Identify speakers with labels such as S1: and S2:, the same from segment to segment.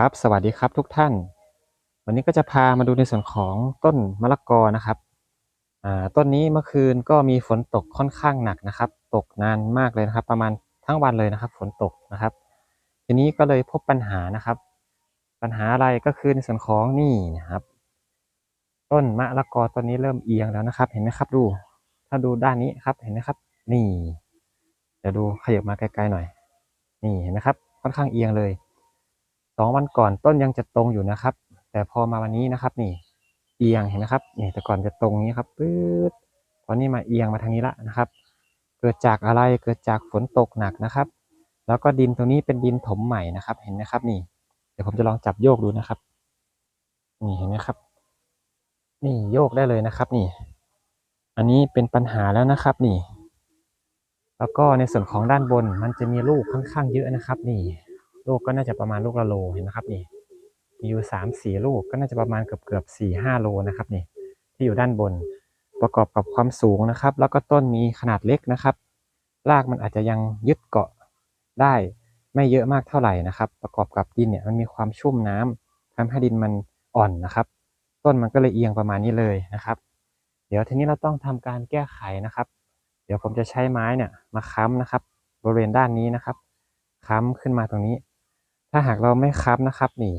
S1: ครับ สวัสดีครับทุกท่าน วันนี้ก็จะพามาดูในส่วนของต้นมะละกอนะครับต้นนี้เมื่อคืนก็มีฝนตกค่อนข้างหนักนะครับ ตกนานมากเลยนะครับ ประมาณทั้งวันเลยนะครับ ฝนตกนะครับ ทีนี้ก็เลยพบปัญหานะครับ ปัญหาอะไรก็คือในส่วนของนี่นะครับ ต้นมะละกอต้นนี้เริ่มเอียงแล้วนะครับ เห็นไหมครับดู ถ้าดูด้านนี้ครับเห็นไหมครับ นี่เดี๋ยวดูขยับมาไกลๆหน่อย นี่เห็นไหมครับ ค่อนข้างเอียงเลย สองวันก่อนต้นยังจะตรงอยู่นะครับ แต่พอมาวันนี้นะครับ นี่ เอียงเห็นไหมครับนี่แต่ก่อนจะตรงนี้ครับปื๊ดตอนนี้มาเอียงมาทางนี้ละนะครับ เกิดจากอะไรเกิดจากฝนตกหนักนะครับ แล้วก็ดินตรงนี้เป็นดินถมใหม่นะครับ เห็นไหมครับ นี่ เดี๋ยวผมจะลองจับโยกดูนะครับ นี่เห็นไหมครับ นี่โยกได้เลยนะครับ นี่ อันนี้เป็นปัญหาแล้วนะครับนี่ แล้วก็ในส่วนของด้านบนมันจะมีลูกค่อนข้างเยอะนะครับ นี่ ลูกก็น่าจะประมาณลูกละโลเห็นไหมครับนี่มีอยู่สามสี่ลูกก็น่าจะประมาณเกือบเกือบสี่ห้าโลนะครับนี่ที่อยู่ด้านบนประกอบกับความสูงนะครับ แล้วก็ต้นมีขนาดเล็กนะครับรากมันอาจจะยังยึดเกาะได้ไม่เยอะมากเท่าไหร่นะครับ ประกอบกับดินเนี่ยมันมีความชุ่มน้ำทำให้ดินมันอ่อนนะครับ ต้นมันก็เลยเอียงประมาณนี้เลยนะครับ เดี๋ยวทีนี้เราต้องทำการแก้ไขนะครับ เดี๋ยวผมจะใช้ไม้เนี่ยมาค้ำนะครับ บริเวณด้านนี้นะครับ ค้ำขึ้นมาตรงนี้ ถ้าหากเราไม่ค้ำนะครับนี่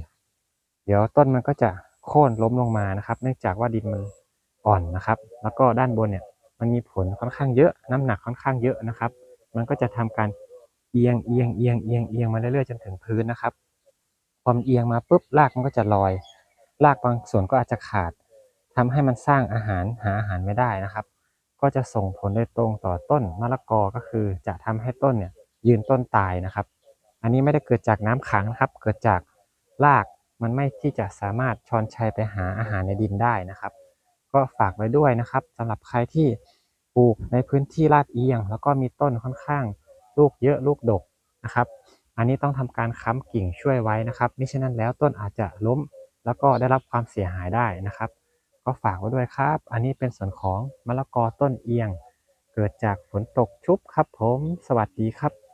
S1: เดี๋ยวต้นมันก็จะโค่นล้มลงมานะครับ เนื่องจากว่าดินมันอ่อนนะครับ แล้วก็ด้านบนเนี่ยมันมีผลค่อนข้างเยอะ น้ำหนักค่อนข้างเยอะนะครับ มันก็จะทำการเอียงเอียงเอียงเอียงเอียงมาเรื่อยๆจนถึงพื้นนะครับพอมเอียงมาปุ๊บรากมันก็จะลอยรากบางส่วนก็อาจจะขาดทำให้มันสร้างอาหารหาอาหารไม่ได้นะครับ ก็จะส่งผลโดยตรงต่อต้นมะละกอก็คือจะทำให้ต้นเนี่ยยืนต้นตายนะครับ อันนี้ไม่ได้เกิดจากน้ำขังนะครับ เกิดจากรากมันไม่ที่จะสามารถชอนชัยไปหาอาหารในดินได้นะครับ ก็ฝากไว้ด้วยนะครับสำหรับใครที่ปลูกในพื้นที่ลาดเอียง แล้วก็มีต้นค่อนข้างลูกเยอะลูกดกนะครับ อันนี้ต้องทำการค้ำกิ่งช่วยไว้นะครับมิฉะนั้นแล้วต้นอาจจะล้ม แล้วก็ได้รับความเสียหายได้นะครับ ก็ฝากไว้ด้วยครับ อันนี้เป็นส่วนของมะละกอต้นเอียง เกิดจากฝนตกชุบครับผม สวัสดีครับ